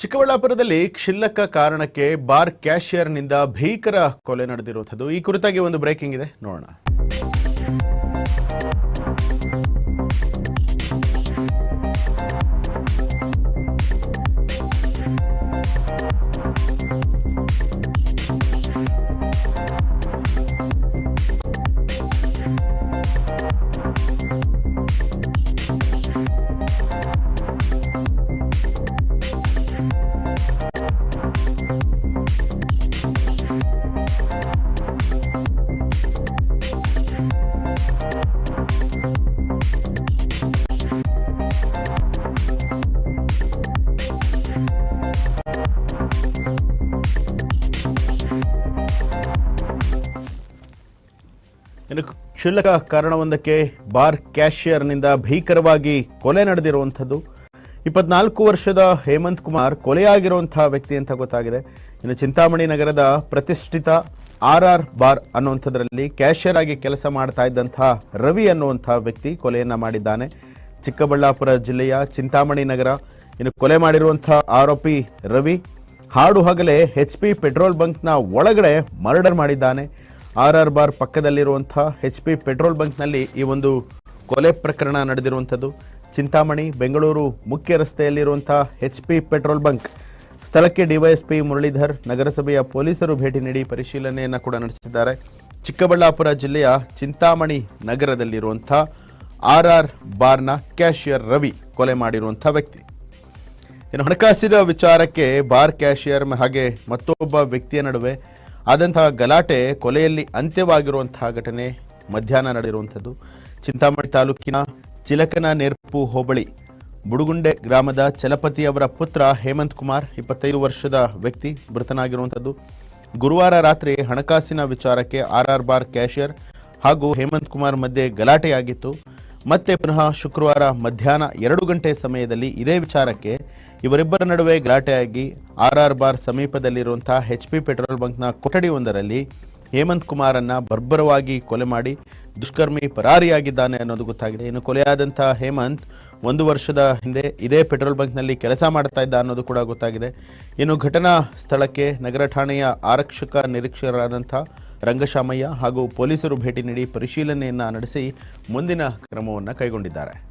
ಚಿಕ್ಕಬಳ್ಳಾಪುರದಲ್ಲಿ ಕ್ಷಿಲ್ಲಕ ಕಾರಣಕ್ಕೆ ಬಾರ್ ಕ್ಯಾಶಿಯರ್ನಿಂದ ಭೀಕರ ಕೊಲೆ ನಡೆದಿರುವಂಥದ್ದು. ಈ ಕುರಿತಾಗಿ ಒಂದು ಬ್ರೇಕಿಂಗ್ ಇದೆ. ನೋಡೋಣ. ಕ್ಷುಲ್ಲಕ ಕಾರಣವೊಂದಕ್ಕೆ ಬಾರ್ ಕ್ಯಾಶಿಯರ್ನಿಂದ ಭೀಕರವಾಗಿ ಕೊಲೆ ನಡೆದಿರುವಂಥದ್ದು. ಇಪ್ಪತ್ನಾಲ್ಕು ವರ್ಷದ ಹೇಮಂತ್ ಕುಮಾರ್ ಕೊಲೆಯಾಗಿರುವಂತಹ ವ್ಯಕ್ತಿ ಅಂತ ಗೊತ್ತಾಗಿದೆ. ಇನ್ನು ಚಿಂತಾಮಣಿ ನಗರದ ಪ್ರತಿಷ್ಠಿತ ಆರ್ ಆರ್ ಬಾರ್ ಅನ್ನುವಂಥದ್ರಲ್ಲಿ ಕ್ಯಾಶಿಯರ್ ಆಗಿ ಕೆಲಸ ಮಾಡ್ತಾ ಇದ್ದಂಥ ರವಿ ಅನ್ನುವಂಥ ವ್ಯಕ್ತಿ ಕೊಲೆಯನ್ನ ಮಾಡಿದ್ದಾನೆ. ಚಿಕ್ಕಬಳ್ಳಾಪುರ ಜಿಲ್ಲೆಯ ಚಿಂತಾಮಣಿ ನಗರ. ಇನ್ನು ಕೊಲೆ ಮಾಡಿರುವಂತಹ ಆರೋಪಿ ರವಿ ಹಾಡು ಹಗಲೇ ಎಚ್ ಪಿ ಪೆಟ್ರೋಲ್ ಬಂಕ್ನ ಒಳಗಡೆ ಮರ್ಡರ್ ಮಾಡಿದ್ದಾನೆ. ಆರ್ ಆರ್ ಬಾರ್ ಪಕ್ಕದಲ್ಲಿರುವಂಥ ಎಚ್ ಪಿ ಪೆಟ್ರೋಲ್ ಬಂಕ್ನಲ್ಲಿ ಈ ಒಂದು ಕೊಲೆ ಪ್ರಕರಣ ನಡೆದಿರುವಂಥದ್ದು. ಚಿಂತಾಮಣಿ, ಬೆಂಗಳೂರು ಮುಖ್ಯ ರಸ್ತೆಯಲ್ಲಿರುವಂಥ ಎಚ್ ಪಿ ಪೆಟ್ರೋಲ್ ಬಂಕ್ ಸ್ಥಳಕ್ಕೆ ಡಿವೈಎಸ್ಪಿ ಮುರಳೀಧರ್, ನಗರಸಭೆಯ ಪೊಲೀಸರು ಭೇಟಿ ನೀಡಿ ಪರಿಶೀಲನೆಯನ್ನು ಕೂಡ ನಡೆಸಿದ್ದಾರೆ. ಚಿಕ್ಕಬಳ್ಳಾಪುರ ಜಿಲ್ಲೆಯ ಚಿಂತಾಮಣಿ ನಗರದಲ್ಲಿರುವಂಥ ಆರ್ ಆರ್ ಬಾರ್ನ ಕ್ಯಾಶಿಯರ್ ರವಿ ಕೊಲೆ ಮಾಡಿರುವಂಥ ವ್ಯಕ್ತಿ. ಇನ್ನು ಹಣಕಾಸಿನ ವಿಚಾರಕ್ಕೆ ಬಾರ್ ಕ್ಯಾಶಿಯರ್ ಹಾಗೆ ಮತ್ತೊಬ್ಬ ವ್ಯಕ್ತಿಯ ನಡುವೆ ಆದಂತಹ ಗಲಾಟೆ ಕೊಲೆಯಲ್ಲಿ ಅಂತ್ಯವಾಗಿರುವಂತಹ ಘಟನೆ ಮಧ್ಯಾಹ್ನ ನಡೆದಿರುವಂಥದ್ದು. ಚಿಂತಾಮಣಿ ತಾಲೂಕಿನ ಚಿಲಕನ ನೆರ್ಪು ಹೋಬಳಿ, ಬುಡುಗುಂಡೆ ಗ್ರಾಮದ ಚಲಪತಿ ಅವರ ಪುತ್ರ ಹೇಮಂತ್ ಕುಮಾರ್, ಇಪ್ಪತ್ತೈದು ವರ್ಷದ ವ್ಯಕ್ತಿ, ಮೃತನಾಗಿರುವಂಥದ್ದು. ಗುರುವಾರ ರಾತ್ರಿ ಹಣಕಾಸಿನ ವಿಚಾರಕ್ಕೆ ಆರ್ ಆರ್ ಬಾರ್ ಕ್ಯಾಶಿಯರ್ ಹಾಗೂ ಹೇಮಂತ್ ಕುಮಾರ್ ಮಧ್ಯೆ ಗಲಾಟೆಯಾಗಿತ್ತು. ಮತ್ತೆ ಪುನಃ ಶುಕ್ರವಾರ ಮಧ್ಯಾಹ್ನ ಎರಡು ಗಂಟೆ ಸಮಯದಲ್ಲಿ ಇದೇ ವಿಚಾರಕ್ಕೆ ಇವರಿಬ್ಬರ ನಡುವೆ ಗಲಾಟೆಯಾಗಿ ಆರ್ ಆರ್ ಬಾರ್ ಸಮೀಪದಲ್ಲಿರುವಂತಹ ಎಚ್ ಪಿ ಪೆಟ್ರೋಲ್ ಬಂಕ್ನ ಕೊಠಡಿಯೊಂದರಲ್ಲಿ ಹೇಮಂತ್ ಕುಮಾರನ್ನ ಬರ್ಬರವಾಗಿ ಕೊಲೆ ಮಾಡಿ ದುಷ್ಕರ್ಮಿ ಪರಾರಿಯಾಗಿದ್ದಾನೆ ಅನ್ನೋದು ಗೊತ್ತಾಗಿದೆ. ಇನ್ನು ಕೊಲೆಯಾದಂತಹ ಹೇಮಂತ್ ಒಂದು ವರ್ಷದ ಹಿಂದೆ ಇದೇ ಪೆಟ್ರೋಲ್ ಬಂಕ್ನಲ್ಲಿ ಕೆಲಸ ಮಾಡ್ತಾ ಇದ್ದ ಅನ್ನೋದು ಕೂಡ ಗೊತ್ತಾಗಿದೆ. ಇನ್ನು ಘಟನಾ ಸ್ಥಳಕ್ಕೆ ನಗರ ಠಾಣೆಯ ಆರಕ್ಷಕ ನಿರೀಕ್ಷಕರಾದಂಥ ರಂಗಶಾಮಯ್ಯ ಹಾಗೂ ಪೊಲೀಸರು ಭೇಟಿ ನೀಡಿ ಪರಿಶೀಲನೆಯನ್ನು ನಡೆಸಿ ಮುಂದಿನ ಕ್ರಮವನ್ನು ಕೈಗೊಂಡಿದ್ದಾರೆ.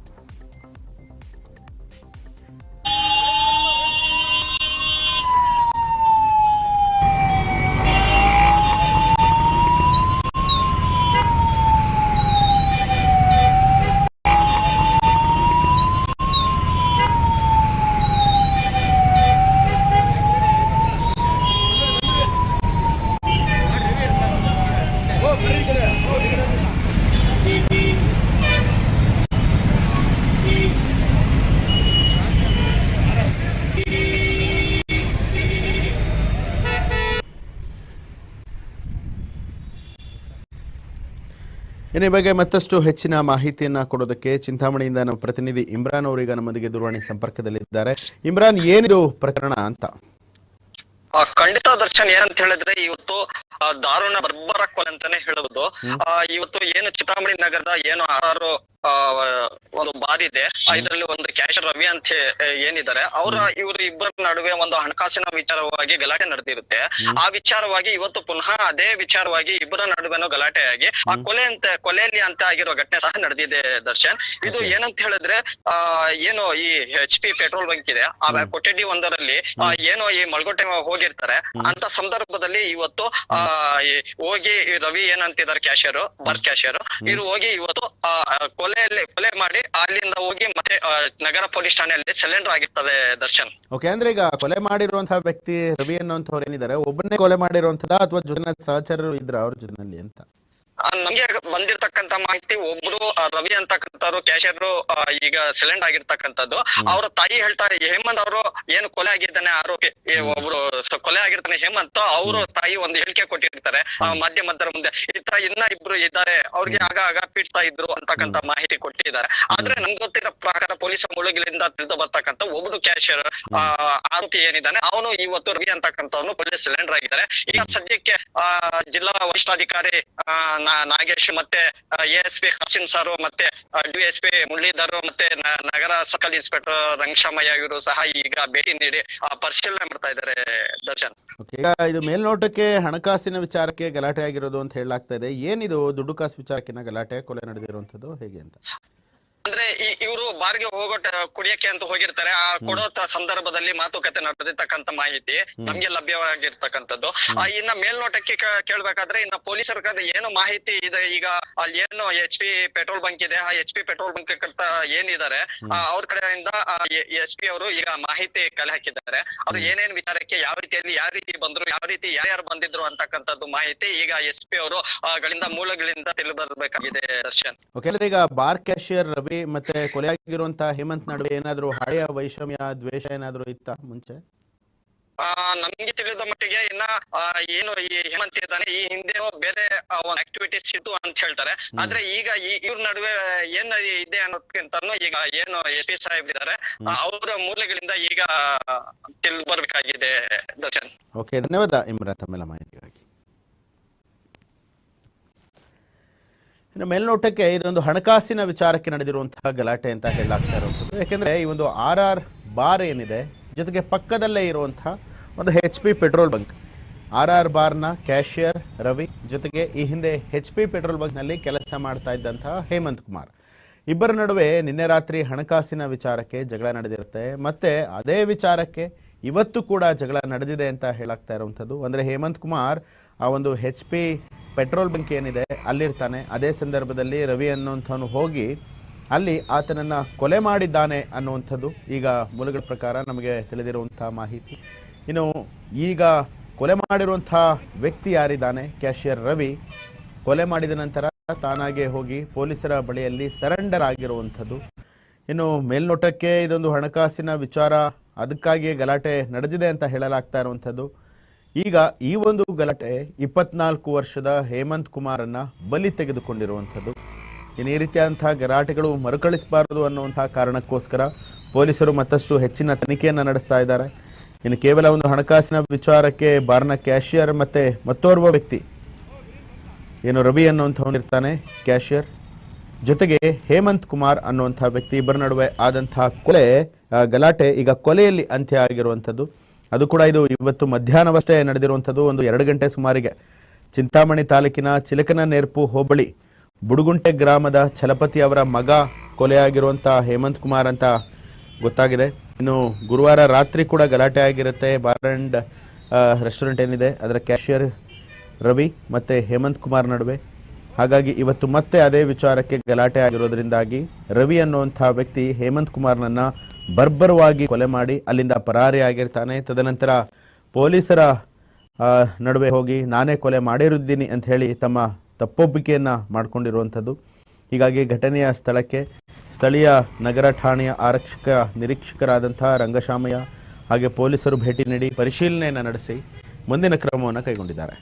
ಇನ್ನು ಈ ಬಗ್ಗೆ ಮತ್ತಷ್ಟು ಹೆಚ್ಚಿನ ಮಾಹಿತಿಯನ್ನ ಕೊಡೋದಕ್ಕೆ ಚಿಂತಾಮಣಿಯಿಂದ ನಮ್ಮ ಪ್ರತಿನಿಧಿ ಇಮ್ರಾನ್ ಅವರಿಗೆ ನಮ್ಮೊಂದಿಗೆ ದೂರವಾಣಿ ಸಂಪರ್ಕದಲ್ಲಿದ್ದಾರೆ. ಇಮ್ರಾನ್ ಏನಿದು ಪ್ರಕರಣ ಅಂತ? ಆ, ಖಂಡಿತ ದರ್ಶನ್ ಏನಂತ ಹೇಳಿದ್ರೆ ಇವತ್ತು ಆ, ದಾರುಣ ಬರ್ಬರ ಕೊಲೆ ಅಂತಾನೆ ಹೇಳುವುದು ಆ, ಇವತ್ತು ಏನು ಚಿಂತಾಮಣಿ ನಗರದ ಏನು ಆರು ಒಂದು ಬಾರ್ ಇದೆ. ಇದರಲ್ಲಿ ಒಂದು ಕ್ಯಾಶರ್ ರವಿ ಅಂತ ಏನಿದ್ದಾರೆ ಅವರ ಇವ್ರ ಇಬ್ಬರ ನಡುವೆ ಒಂದು ಹಣಕಾಸಿನ ವಿಚಾರವಾಗಿ ಗಲಾಟೆ ನಡೆದಿರುತ್ತೆ. ಆ ವಿಚಾರವಾಗಿ ಇವತ್ತು ಪುನಃ ಅದೇ ವಿಚಾರವಾಗಿ ಇಬ್ಬರ ನಡುವೆ ಗಲಾಟೆ ಆಗಿ ಆ ಕೊಲೆ ಅಂತ ಕೊಲೆಯಲ್ಲಿ ಅಂತ ಆಗಿರೋ ಘಟನೆ ಸಹ ನಡೆದಿದೆ ದರ್ಶನ್. ಇದು ಏನಂತ ಹೇಳಿದ್ರೆ ಆ ಏನು ಈ ಎಚ್ ಪಿ ಪೆಟ್ರೋಲ್ ಬಂಕ್ ಇದೆ ಆ ಕೊಠಡಿ ಒಂದರಲ್ಲಿ ಏನೋ ಈ ಮಲ್ಗೋಟೆ ಹೋಗಿರ್ತಾರೆ. ಅಂತ ಸಂದರ್ಭದಲ್ಲಿ ಇವತ್ತು ಆ ಹೋಗಿ ರವಿ ಏನಂತಿದ್ದಾರೆ ಕ್ಯಾಶಿಯರ್ ಬರ್ ಕ್ಯಾಶಿಯರ್ ಇವ್ರು ಹೋಗಿ ಇವತ್ತು ಆ, ಕೊಲೆಯಲ್ಲಿ ಕೊಲೆ ಮಾಡಿ ಅಲ್ಲಿಂದ ಹೋಗಿ ಮತ್ತೆ ನಗರ ಪೊಲೀಸ್ ಠಾಣೆಯಲ್ಲಿ ಸಿಲಿಂಡರ್ ಆಗಿರ್ತದೆ ದರ್ಶನ್. ಓಕೆ ಅಂದ್ರೆ ಈಗ ಕೊಲೆ ಮಾಡಿರುವಂತಹ ವ್ಯಕ್ತಿ ರವಿ ಅನ್ನುವಂಥವ್ರು ಏನಿದ್ದಾರೆ, ಒಬ್ಬನೇ ಕೊಲೆ ಮಾಡಿರುವಂತದ ಅಥವಾ ಜೊತೆ ಸಹಚರರು ಇದ್ರ ಅವ್ರ ಜೊತೆನಲ್ಲಿ ಅಂತ? ನಮ್ಗೆ ಬಂದಿರ್ತಕ್ಕಂತ ಮಾಹಿತಿ ಒಬ್ರು ರವಿ ಅಂತಕ್ಕಂಥವ್ರು ಕ್ಯಾಶಿಯರ್ ಈಗ ಸಿಲೆಂಡ್ ಆಗಿರ್ತಕ್ಕಂಥದ್ದು. ಅವ್ರ ತಾಯಿ ಹೇಳ್ತಾರೆ ಹೇಮಂತ್ ಅವರು ಏನು ಕೊಲೆ ಆಗಿದ್ದಾನೆ ಆರೋಪಿ ಒಬ್ರು ಕೊಲೆ ಆಗಿರ್ತಾನೆ ಹೇಮಂತ್ ಅವರು ತಾಯಿ ಒಂದು ಹೇಳಿಕೆ ಕೊಟ್ಟಿರ್ತಾರೆ ಆ, ಮಾಧ್ಯಮದರ ಮುಂದೆ. ಈ ತರ ಇನ್ನ ಇಬ್ರು ಇದ್ದಾರೆ ಅವ್ರಿಗೆ ಆಗ ಆಗ ಪೀಡ್ತಾ ಇದ್ರು ಅಂತಕ್ಕಂತ ಮಾಹಿತಿ ಕೊಟ್ಟಿದ್ದಾರೆ. ಆದ್ರೆ ನಮ್ಗೆ ಗೊತ್ತಿರೋ ಪ್ರಕಾರ ಪೊಲೀಸ್ ಮುಳುಗಿಲಿಂದ ತಿಳಿದು ಬರ್ತಕ್ಕಂಥ ಒಬ್ರು ಕ್ಯಾಶಿಯರ್ ಆರೋಪಿ ಏನಿದ್ದಾನೆ ಅವನು ಇವತ್ತು ರವಿ ಅಂತಕ್ಕಂಥವ್ನು ಪೊಲೀಸ್ ಸಿಲೆಂಡರ್ ಆಗಿದ್ದಾರೆ. ಈಗ ಸದ್ಯಕ್ಕೆ ಜಿಲ್ಲಾ ವರಿಷ್ಠಾಧಿಕಾರಿ ನಾಗೇಶ್ ಮತ್ತೆ A S P Hasin sir ಮತ್ತೆ ಡಿ ಎಸ್ ಪಿ ಮುರಳೀಧರ್ ಮತ್ತೆ ನಗರ ಸರ್ಕಲ್ ಇನ್ಸ್ಪೆಕ್ಟರ್ ರಂಗಶಾಮಯ್ಯ ಇವರು ಸಹ ಈಗ ಭೇಟಿ ನೀಡಿ ಪರಿಶೀಲನೆ ಮಾಡ್ತಾ ಇದ್ದಾರೆ ದರ್ಶನ್. ಇದು ಮೇಲ್ನೋಟಕ್ಕೆ ಹಣಕಾಸಿನ ವಿಚಾರಕ್ಕೆ ಗಲಾಟೆ ಆಗಿರೋದು ಅಂತ ಹೇಳಲಾಗ್ತಾ ಇದೆ. ಏನಿದು ದುಡ್ಡು ಕಾಸು ವಿಚಾರಕ್ಕಿನ ಗಲಾಟೆ, ಕೊಲೆ ನಡೆದಿರುವಂತದ್ದು ಹೇಗೆ ಅಂತ? ಅಂದ್ರೆ ಇವರು ಬಾರ್ಗೆ ಹೋಗೋ ಕುಡಿಯಕ್ಕೆ ಅಂತ ಹೋಗಿರ್ತಾರೆ. ಆ ಕೊಡೋ ಸಂದರ್ಭದಲ್ಲಿ ಮಾತುಕತೆ ನಡೆದಿರ್ತಕ್ಕಂತ ಮಾಹಿತಿ ನಮ್ಗೆ ಲಭ್ಯವಾಗಿರ್ತಕ್ಕಂಥದ್ದು. ಇನ್ನ ಮೇಲ್ನೋಟಕ್ಕೆ ಕೇಳ್ಬೇಕಾದ್ರೆ ಇನ್ನ ಪೊಲೀಸರ ಕಡೆ ಏನು ಮಾಹಿತಿ ಇದೆ ಈಗ ಅಲ್ಲಿ ಏನು ಎಚ್ ಪಿ ಪೆಟ್ರೋಲ್ ಬಂಕ್ ಇದೆ ಆ ಎಚ್ ಪಿ ಪೆಟ್ರೋಲ್ ಬಂಕ್ ಕರ್ತ ಏನಿದ್ದಾರೆ ಅವ್ರ ಕಡೆಯಿಂದ ಎಚ್ ಪಿ ಅವರು ಈಗ ಮಾಹಿತಿ ಕಲೆ ಹಾಕಿದ್ದಾರೆ. ಅವ್ರು ಏನೇನ್ ವಿಚಾರಕ್ಕೆ ಯಾವ ರೀತಿಯಲ್ಲಿ ಯಾವ ರೀತಿ ಬಂದ್ರು ಯಾವ ರೀತಿ ಯಾರ್ಯಾರು ಬಂದಿದ್ರು ಅಂತಕ್ಕಂಥದ್ದು ಮಾಹಿತಿ ಈಗ ಎಸ್ ಪಿ ಅವರು ಗಳಿಂದ ಮೂಲಗಳಿಂದ ತಿಳಿಬರ್ಬೇಕಾಗಿದೆ ದರ್ಶನ್. ಈಗ ಬಾರ್ ಕ್ಯಾಶಿಯರ್ ರವಿ ಮತ್ತೆ ಕೊಲೆಯಾಗಿರುವಂತಹ ಹೇಮಂತ್ ನಡುವೆ ಏನಾದರೂ ಹಳೆಯ ವೈಷಮ್ಯ ದ್ವೇಷ ಏನಾದರೂ ಇತ್ತ ಮುಂಚೆ? ನಮ್ಗೆ ತಿಳಿದ ಮಟ್ಟಿಗೆ ಇನ್ನ ಏನು ಈ ಹೇಮಂತ್ ಇದ್ದಾನೆ ಈ ಹಿಂದೆ ಬೇರೆ ಒಂದ್ ಆಕ್ಟಿವಿಟೀಸ್ ಇತ್ತು ಅಂತ ಹೇಳ್ತಾರೆ. ಆದ್ರೆ ಈಗ ಈ ಇವ್ರ ನಡುವೆ ಏನ್ ಇದೆ ಅನ್ನೋದಕ್ಕಿಂತನೂ ಈಗ ಏನು ಎಸ್ ಪಿ ಸಾಹೇಬ್ ಇದ್ದಾರೆ. ಅವರ ಮೂಲಗಳಿಂದ ಈಗ ತಿಳಿದು ಬರ್ಬೇಕಾಗಿದೆ ದರ್ಶನ್. ಓಕೆ ಧನ್ಯವಾದ ಇಮ್ರಾನ್ ತಮ್ಮೆಲ್ಲ ಮಾಹಿತಿಗಾಗಿ. ಇನ್ನು ಮೇಲ್ನೋಟಕ್ಕೆ ಇದೊಂದು ಹಣಕಾಸಿನ ವಿಚಾರಕ್ಕೆ ನಡೆದಿರುವಂತಹ ಗಲಾಟೆ ಅಂತ ಹೇಳಲಾಗ್ತಾ ಇರುವಂಥದ್ದು. ಯಾಕೆಂದರೆ ಈ ಒಂದು ಆರ್ ಆರ್ ಬಾರ್ ಏನಿದೆ, ಜೊತೆಗೆ ಪಕ್ಕದಲ್ಲೇ ಇರುವಂತಹ ಒಂದು H P petrol bunk R R ಬಾರ್ನ ಕ್ಯಾಶಿಯರ್ ರವಿ, ಜೊತೆಗೆ ಈ ಹಿಂದೆ ಹೆಚ್ ಪಿ ಪೆಟ್ರೋಲ್ ಬಂಕ್ನಲ್ಲಿ ಕೆಲಸ ಮಾಡ್ತಾ ಇದ್ದಂತಹ ಹೇಮಂತ್ ಕುಮಾರ್. ಇಬ್ಬರ ನಡುವೆ ನಿನ್ನೆ ರಾತ್ರಿ ಹಣಕಾಸಿನ ವಿಚಾರಕ್ಕೆ ಜಗಳ ನಡೆದಿರುತ್ತೆ. ಮತ್ತೆ ಅದೇ ವಿಚಾರಕ್ಕೆ ಇವತ್ತು ಕೂಡ ಜಗಳ ನಡೆದಿದೆ ಅಂತ ಹೇಳಾಗ್ತಾ ಇರುವಂಥದ್ದು. ಅಂದರೆ ಹೇಮಂತ್ ಕುಮಾರ್ ಆ ಒಂದು ಹೆಚ್ ಪಿ ಪೆಟ್ರೋಲ್ ಬಂಕ್ ಏನಿದೆ, ಅಲ್ಲಿರ್ತಾನೆ. ಅದೇ ಸಂದರ್ಭದಲ್ಲಿ ರವಿ ಅನ್ನುವಂಥವನು ಹೋಗಿ ಅಲ್ಲಿ ಆತನನ್ನು ಕೊಲೆ ಮಾಡಿದ್ದಾನೆ ಅನ್ನುವಂಥದ್ದು ಈಗ ಮೂಲಗಳ ಪ್ರಕಾರ ನಮಗೆ ತಿಳಿದಿರುವಂಥ ಮಾಹಿತಿ. ಇನ್ನು ಈಗ ಕೊಲೆ ಮಾಡಿರುವಂಥ ವ್ಯಕ್ತಿ ಯಾರಿದ್ದಾನೆ? ಕ್ಯಾಶಿಯರ್ ರವಿ. ಕೊಲೆ ಮಾಡಿದ ನಂತರ ತಾನಾಗೆ ಹೋಗಿ ಪೊಲೀಸರ ಬಳಿಯಲ್ಲಿ ಸರೆಂಡರ್ ಆಗಿರುವಂಥದ್ದು. ಇನ್ನು ಮೇಲ್ನೋಟಕ್ಕೆ ಇದೊಂದು ಹಣಕಾಸಿನ ವಿಚಾರ, ಅದಕ್ಕಾಗಿಯೇ ಗಲಾಟೆ ನಡೆದಿದೆ ಅಂತ ಹೇಳಲಾಗ್ತಾ ಇರುವಂಥದ್ದು. ಈಗ ಈ ಒಂದು ಗಲಾಟೆ ಇಪ್ಪತ್ನಾಲ್ಕು ವರ್ಷದ ಹೇಮಂತ್ ಕುಮಾರನ್ನ ಬಲಿ ತೆಗೆದುಕೊಂಡಿರುವಂಥದ್ದು. ಇನ್ನು ಈ ರೀತಿಯಾದಂತಹ ಗಲಾಟೆಗಳು ಮರುಕಳಿಸಬಾರದು ಅನ್ನುವಂತಹ ಕಾರಣಕ್ಕೋಸ್ಕರ ಪೊಲೀಸರು ಮತ್ತಷ್ಟು ಹೆಚ್ಚಿನ ತನಿಖೆಯನ್ನು ನಡೆಸ್ತಾ ಇದ್ದಾರೆ. ಇನ್ನು ಕೇವಲ ಒಂದು ಹಣಕಾಸಿನ ವಿಚಾರಕ್ಕೆ ಬಾರ್ನ ಕ್ಯಾಶಿಯರ್ ಮತ್ತೆ ಮತ್ತೋರ್ವ ವ್ಯಕ್ತಿ ಏನು ರವಿ ಅನ್ನುವಂಥವನಿರ್ತಾನೆ ಕ್ಯಾಶಿಯರ್. ಜೊತೆಗೆ ಹೇಮಂತ್ ಕುಮಾರ್ ಅನ್ನುವಂಥ ವ್ಯಕ್ತಿ ಇಬ್ಬರ ನಡುವೆ ಆದಂತಹ ಕೊಲೆ ಗಲಾಟೆ ಈಗ ಕೊಲೆಯಲ್ಲಿ ಅಂತ್ಯ ಆಗಿರುವಂಥದ್ದು. ಅದು ಕೂಡ ಇದು ಇವತ್ತು ಮಧ್ಯಾಹ್ನವಷ್ಟೇ ನಡೆದಿರುವಂಥದ್ದು, ಒಂದು ಎರಡು ಗಂಟೆ ಸುಮಾರಿಗೆ. ಚಿಂತಾಮಣಿ ತಾಲೂಕಿನ ಚಿಲಕನ ನೇರ್ಪು ಹೋಬಳಿ, ಬುಡುಗುಂಟೆ ಗ್ರಾಮದ ಛಲಪತಿ ಅವರ ಮಗ ಕೊಲೆಯಾಗಿರುವಂಥ ಹೇಮಂತ್ ಕುಮಾರ್ ಅಂತ ಗೊತ್ತಾಗಿದೆ. ಇನ್ನು ಗುರುವಾರ ರಾತ್ರಿ ಕೂಡ ಗಲಾಟೆ ಆಗಿರುತ್ತೆ. ಬಾರ್ ಆ್ಯಂಡ್ ರೆಸ್ಟೋರೆಂಟ್ ಏನಿದೆ, ಅದರ ಕ್ಯಾಶಿಯರ್ ರವಿ ಮತ್ತು ಹೇಮಂತ್ ಕುಮಾರ್ ನಡುವೆ. ಹಾಗಾಗಿ ಇವತ್ತು ಮತ್ತೆ ಅದೇ ವಿಚಾರಕ್ಕೆ ಗಲಾಟೆ ಆಗಿರೋದ್ರಿಂದಾಗಿ ರವಿ ಅನ್ನುವಂಥ ವ್ಯಕ್ತಿ ಹೇಮಂತ್ ಕುಮಾರ್ನನ್ನ ಬರ್ಬರವಾಗಿ ಕೊಲೆ ಮಾಡಿ ಅಲ್ಲಿಂದ ಪರಾರಿಯಾಗಿರ್ತಾನೆ. ತದನಂತರ ಪೊಲೀಸರ ನಡುವೆ ಹೋಗಿ ನಾನೇ ಕೊಲೆ ಮಾಡಿರುದ್ದೀನಿ ಅಂತ ಹೇಳಿ ತಮ್ಮ ತಪ್ಪೊಪ್ಪಿಗೆಯನ್ನ ಮಾಡಿಕೊಂಡಿರುವಂಥದ್ದು. ಹೀಗಾಗಿ ಘಟನೆಯ ಸ್ಥಳಕ್ಕೆ ಸ್ಥಳೀಯ ನಗರ ಠಾಣೆಯ ಆರಕ್ಷಕ, ನಿರೀಕ್ಷಕರಾದಂಥ ರಂಗಶಾಮಯ್ಯ ಹಾಗೆ ಪೊಲೀಸರು ಭೇಟಿ ನೀಡಿ ಪರಿಶೀಲನೆಯನ್ನು ನಡೆಸಿ ಮುಂದಿನ ಕ್ರಮವನ್ನು ಕೈಗೊಂಡಿದ್ದಾರೆ.